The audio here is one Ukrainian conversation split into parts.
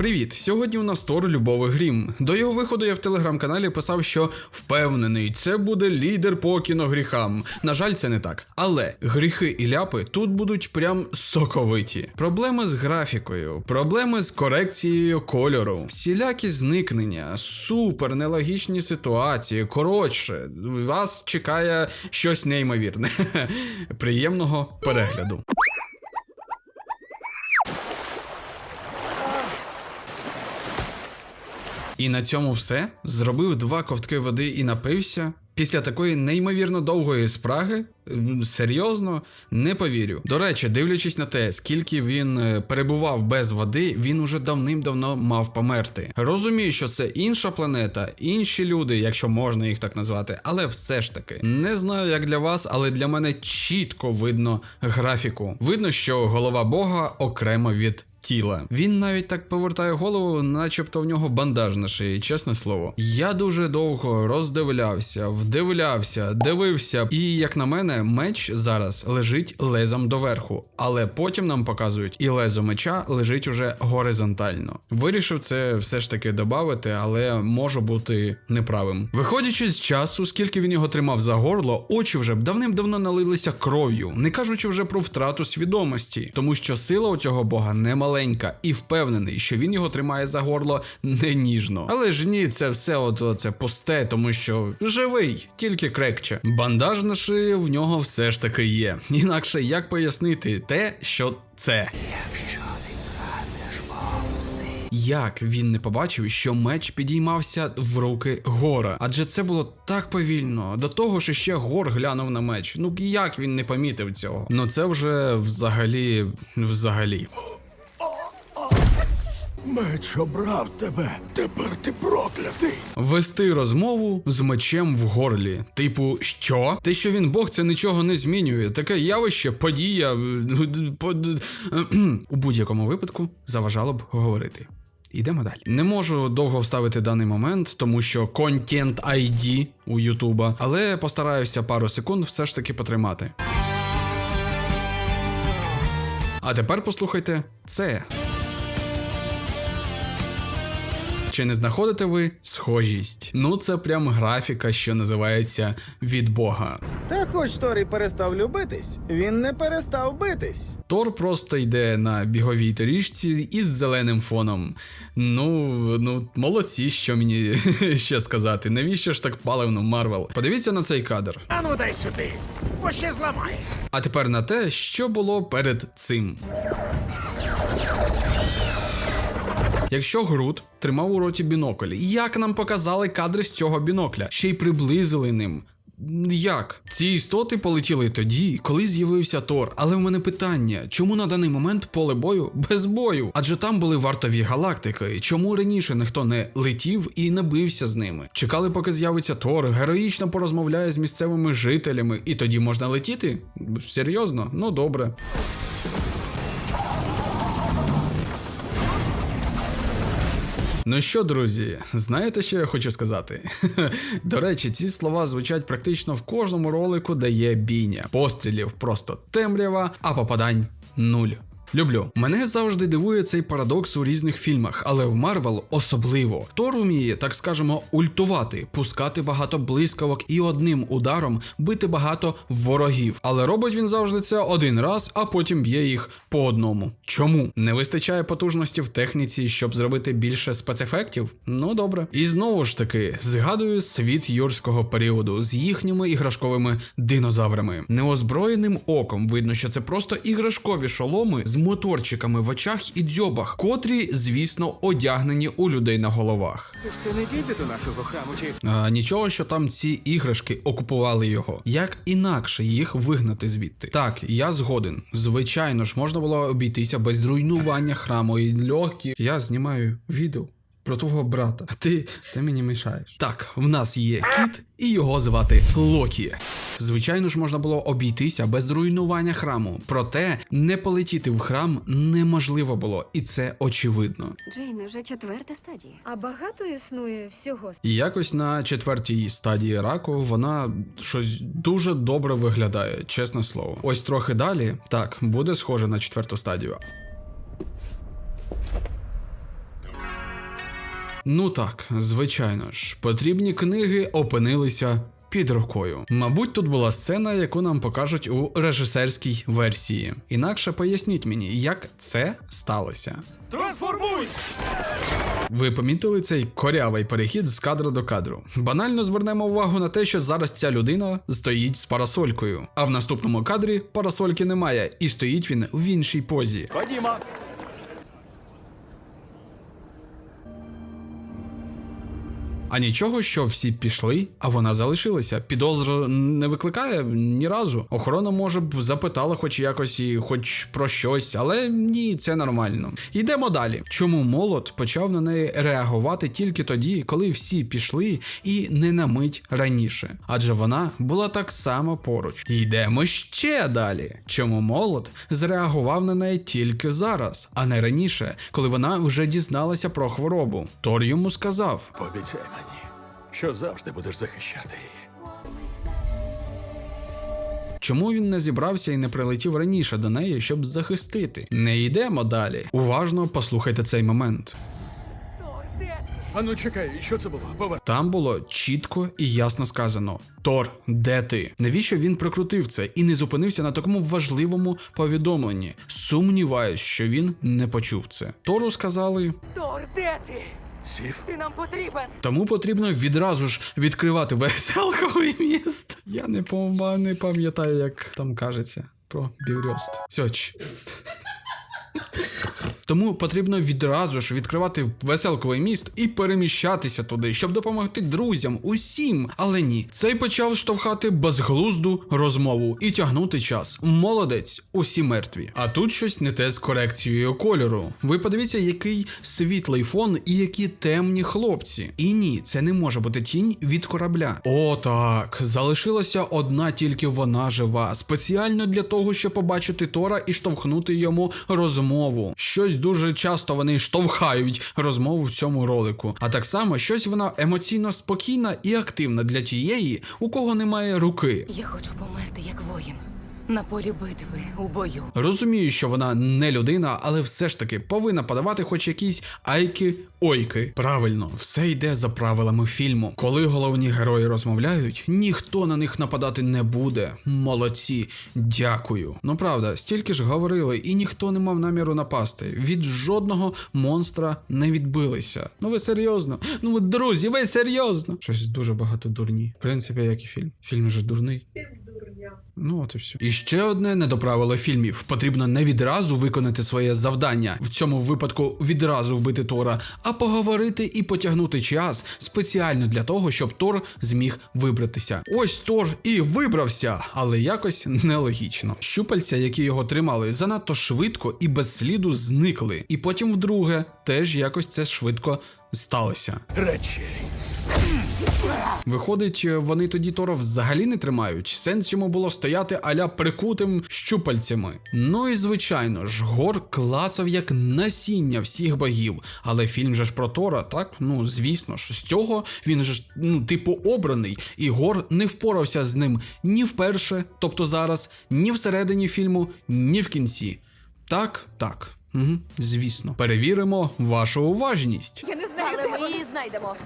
Привіт! Сьогодні у нас Тор Любовий Грім. До його виходу я в телеграм-каналі писав, що впевнений, це буде лідер по кіногріхам. На жаль, це не так. Але гріхи і ляпи тут будуть прям соковиті. Проблеми з графікою, проблеми з корекцією кольору, всілякі зникнення, супер нелогічні ситуації. Коротше, вас чекає щось неймовірне. Приємного перегляду. І на цьому все. Зробив два ковтки води і напився. Після такої неймовірно довгої спраги, серйозно, не повірю. До речі, дивлячись на те, скільки він е, перебував без води, він уже давним-давно мав померти. Розумію, що це інша планета, інші люди, якщо можна їх так назвати, але все ж таки не знаю, як для вас, але для мене чітко видно графіку. Видно, що голова Бога окремо від тіла. Він навіть так повертає голову, начебто в нього бандаж на шиї, чесне слово. Я дуже довго роздивлявся, вдивлявся, дивився, і як на мене, меч зараз лежить лезом доверху, але потім нам показують, і лезо меча лежить уже горизонтально. Вирішив це все ж таки додати, але можу бути неправим. Виходячи з часу, скільки він його тримав за горло, очі вже б давним-давно налилися кров'ю, не кажучи вже про втрату свідомості, тому що сила у цього бога не маленька, і впевнений, що він його тримає за горло не ніжно. Але ж ні, це все от це пусте, тому що живий, тільки крекче. Бандаж на шиї в нього все ж таки є. Інакше як пояснити те, що це. Як він не побачив, що меч підіймався в руки гора? Адже це було так повільно. До того ж ще гор глянув на меч. Ну як він не помітив цього? Ну це вже взагалі, взагалі. Меч обрав тебе. Тепер ти проклятий. Вести розмову з мечем в горлі. Типу, що? Те, що він Бог, це нічого не змінює. Таке явище, подія е, у будь-якому випадку заважало б говорити. Ідемо далі. Не можу довго вставити даний момент, тому що контент ID у Ютуба, але постараюся пару секунд все ж таки потримати. А тепер послухайте це. Чи не знаходите ви схожість? Ну це прям графіка, що називається від Бога. Та хоч Тор і перестав любитись, він не перестав битись. Тор просто йде на біговій доріжці із зеленим фоном. Ну, ну, молодці, що мені ще сказати. Навіщо ж так паливно, Марвел? Подивіться на цей кадр. Ану дай сюди, бо ще зламаєш. А тепер на те, що було перед цим. Якщо Грут тримав у роті бінокль, як нам показали кадри з цього бінокля, ще й приблизили ним. Як? Ці істоти полетіли тоді, коли з'явився Тор. Але в мене питання: чому на даний момент поле бою без бою? Адже там були вартові галактики. Чому раніше ніхто не летів і не бився з ними? Чекали, поки з'явиться Тор, героїчно порозмовляє з місцевими жителями, і тоді можна летіти? Серйозно? Ну добре. Ну що, друзі, знаєте, що я хочу сказати? До речі, ці слова звучать практично в кожному ролику, де є бійня. Пострілів просто темрява, а попадань нуль. Люблю. Мене завжди дивує цей парадокс у різних фільмах, але в Марвел особливо. Тор уміє, так скажемо, ультувати, пускати багато блискавок і одним ударом бити багато ворогів. Але робить він завжди це один раз, а потім б'є їх по одному. Чому? Не вистачає потужності в техніці, щоб зробити більше спецефектів? Ну добре. І знову ж таки, згадую світ юрського періоду з їхніми іграшковими динозаврами. Неозброєним оком видно, що це просто іграшкові шоломи з моторчиками в очах і дзьобах, котрі, звісно, одягнені у людей на головах. Це ж все не дійде до нашого храму, чи А, нічого, що там ці іграшки окупували його. Як інакше їх вигнати звідти? Так, я згоден. Звичайно ж, можна було обійтися без руйнування храму і льохів. Я знімаю відео. Про твого брата, а ти, ти мені мішаєш. Так, в нас є кіт, і його звати Локі. Звичайно ж, можна було обійтися без руйнування храму. Проте не полетіти в храм неможливо було, і це очевидно. Джейн, вже четверта стадія. А багато існує всього. І якось на четвертій стадії раку вона щось дуже добре виглядає, чесне слово. Ось трохи далі, так, буде схоже на четверту стадію. Ну так, звичайно ж, потрібні книги опинилися. Під рукою. Мабуть, тут була сцена, яку нам покажуть у режисерській версії. Інакше поясніть мені, як це сталося. Трансформуй! Ви помітили цей корявий перехід з кадра до кадру. Банально звернемо увагу на те, що зараз ця людина стоїть з парасолькою, а в наступному кадрі парасольки немає, і стоїть він в іншій позі. Ходімо! А нічого, що всі пішли, а вона залишилася. Підозру не викликає ні разу. Охорона може б запитала хоч якось і хоч про щось, але ні, це нормально. Йдемо далі. Чому молот почав на неї реагувати тільки тоді, коли всі пішли, і не на мить раніше? Адже вона була так само поруч. Йдемо ще далі. Чому молот зреагував на неї тільки зараз, а не раніше, коли вона вже дізналася про хворобу? Тор йому сказав. Пообіцяй мені, що завжди будеш захищати її. Чому він не зібрався і не прилетів раніше до неї, щоб захистити? Не йдемо далі. Уважно послухайте цей момент. Ану, чекай, що це було? Повер... Там було чітко і ясно сказано: Тор, де ти? Навіщо він прикрутив це і не зупинився на такому важливому повідомленні? Сумніваюсь, що він не почув це. Тору сказали, Тор, де ти? Сів? Ти нам потрібен. тому потрібно відразу ж відкривати веселковий міст. Я не, пам'ятаю, як там кажеться про Біврьост. Все, ч. Тому потрібно відразу ж відкривати веселковий міст і переміщатися туди, щоб допомогти друзям, усім. Але ні, цей почав штовхати безглузду розмову і тягнути час. Молодець, усі мертві. А тут щось не те з корекцією кольору. Ви подивіться, який світлий фон і які темні хлопці. І ні, це не може бути тінь від корабля. О, так, залишилася одна тільки вона жива, спеціально для того, щоб побачити Тора і штовхнути йому розмову. Щось дуже часто вони штовхають розмову в цьому ролику. А так само щось вона емоційно спокійна і активна для тієї, у кого немає руки. Я хочу померти як воїн. На полі битви у бою. Розумію, що вона не людина, але все ж таки повинна подавати хоч якісь айки-ойки. Правильно, все йде за правилами фільму. Коли головні герої розмовляють, ніхто на них нападати не буде. Молодці, дякую. Ну правда, стільки ж говорили, і ніхто не мав наміру напасти. Від жодного монстра не відбилися. Ну ви серйозно? Ну ви друзі, ви серйозно? Щось дуже багато дурні. В принципі, як і фільм. Фільм же дурний. Ну, от і все. І ще одне недоправило фільмів. Потрібно не відразу виконати своє завдання, в цьому випадку відразу вбити Тора, а поговорити і потягнути час спеціально для того, щоб Тор зміг вибратися. Ось Тор і вибрався, але якось нелогічно. Щупальця, які його тримали, занадто швидко і без сліду зникли. І потім вдруге теж якось це швидко сталося. Речі. Виходить, вони тоді Тора взагалі не тримають. Сенс йому було стояти аля прикутим щупальцями. Ну і звичайно ж, Гор клацав як насіння всіх богів. Але фільм же ж про Тора, так? Ну звісно ж, з цього він же ж ну, типу обраний, і Гор не впорався з ним ні вперше, тобто зараз, ні всередині фільму, ні в кінці. Так, так. Угу, звісно. Перевіримо вашу уважність. Я не знаю, Але ми її знайдемо.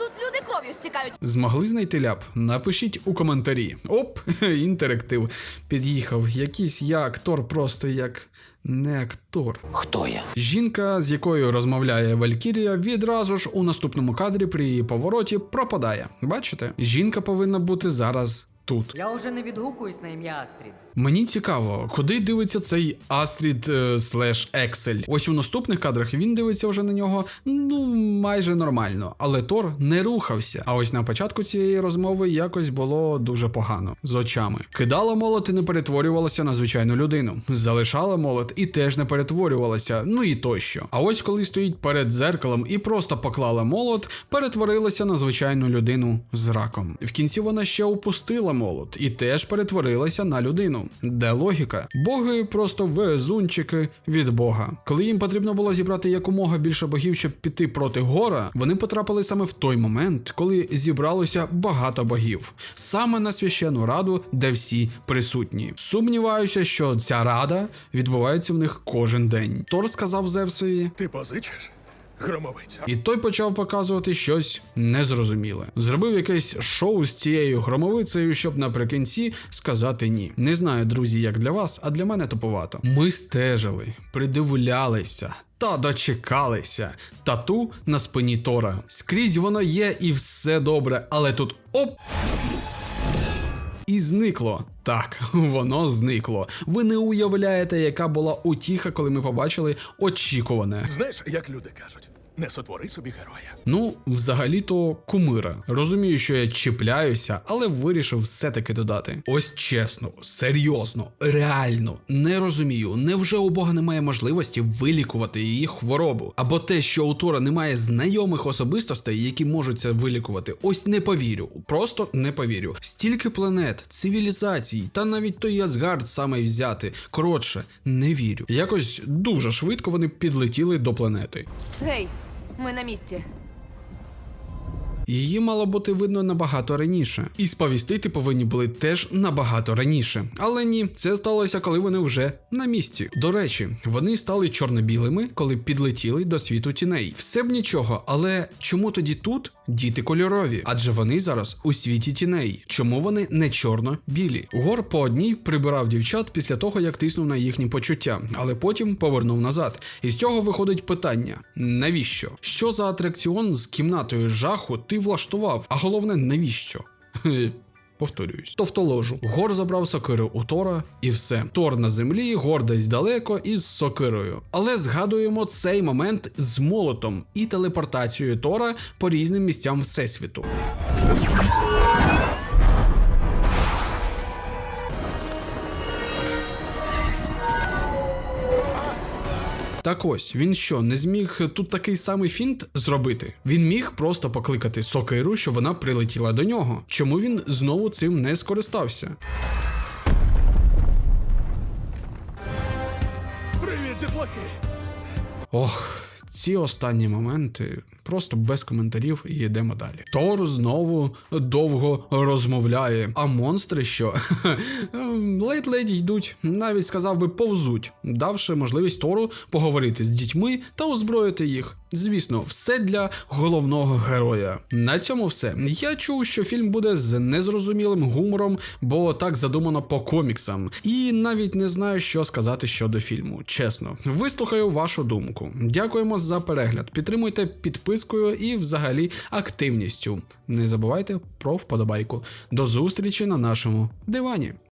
Тут люди кров'ю стікають. Змогли знайти ляп? Напишіть у коментарі. Оп, інтерактив. Під'їхав. Якийсь я актор, просто як не актор. Хто я? Жінка, з якою розмовляє Валькірія, відразу ж у наступному кадрі при її повороті пропадає. Бачите? Жінка повинна бути зараз тут. Я уже не відгукуюсь на ім'я Астрід. Мені цікаво, куди дивиться цей Астрід е, слеш Ексель. Ось у наступних кадрах він дивиться вже на нього ну майже нормально, але Тор не рухався. А ось на початку цієї розмови якось було дуже погано з очами. Кидала молот і не перетворювалася на звичайну людину. Залишала молот і теж не перетворювалася. Ну і тощо. А ось коли стоїть перед зеркалом і просто поклала молот, перетворилася на звичайну людину з раком. В кінці вона ще опустила молот і теж перетворилася на людину. Де логіка? Боги просто везунчики від Бога. Коли їм потрібно було зібрати якомога більше богів, щоб піти проти гора, вони потрапили саме в той момент, коли зібралося багато богів, саме на священну раду, де всі присутні. Сумніваюся, що ця рада відбувається в них кожен день. Тор сказав Зевсові: Ти позичиш? Громовиця. І той почав показувати щось незрозуміле. Зробив якесь шоу з цією громовицею, щоб наприкінці сказати ні. Не знаю, друзі, як для вас, а для мене туповато. Ми стежили, придивлялися. Та дочекалися тату на спині Тора. Скрізь воно є і все добре, але тут оп! І зникло. Так, воно зникло. Ви не уявляєте, яка була утіха, коли ми побачили очікуване. Знаєш, як люди кажуть, не сотвори собі героя. Ну, взагалі-то кумира. Розумію, що я чіпляюся, але вирішив все-таки додати. Ось чесно, серйозно, реально не розумію. Невже у Бога немає можливості вилікувати її хворобу? Або те, що у Тора немає знайомих особистостей, які можуть це вилікувати? Ось не повірю. Просто не повірю. Стільки планет, цивілізацій, та навіть той Асгард саме взяти. Коротше, не вірю. Якось дуже швидко вони підлетіли до планети. Гей, ми на місці. Її мало бути видно набагато раніше, і сповістити повинні були теж набагато раніше. Але ні, це сталося, коли вони вже на місці. До речі, вони стали чорно-білими, коли підлетіли до світу тіней. Все б нічого, але чому тоді тут діти кольорові? Адже вони зараз у світі тіней. Чому вони не чорно-білі? Гор по одній прибирав дівчат після того, як тиснув на їхні почуття, але потім повернув назад. І з цього виходить питання: навіщо? Що за атракціон з кімнатою жаху ти влаштував? А головне, навіщо? Повторююсь, товтоложу. Гор забрав сокиру у Тора, і все. Тор на землі, гор десь далеко із сокирою. Але згадуємо цей момент з молотом і телепортацією Тора по різним місцям всесвіту. Так ось, він що, не зміг тут такий самий фінт зробити? Він міг просто покликати сокиру, щоб вона прилетіла до нього. Чому він знову цим не скористався? Привіт, дітлахи! Ох, ці останні моменти просто без коментарів і йдемо далі. Тор знову довго розмовляє, а монстри що ледь-ледь йдуть, навіть сказав би повзуть, давши можливість Тору поговорити з дітьми та озброїти їх. Звісно, все для головного героя. На цьому все. Я чув, що фільм буде з незрозумілим гумором, бо так задумано по коміксам. І навіть не знаю, що сказати щодо фільму. Чесно, вислухаю вашу думку. Дякуємо за перегляд. Підтримуйте підпискою і взагалі активністю. Не забувайте про вподобайку. До зустрічі на нашому дивані.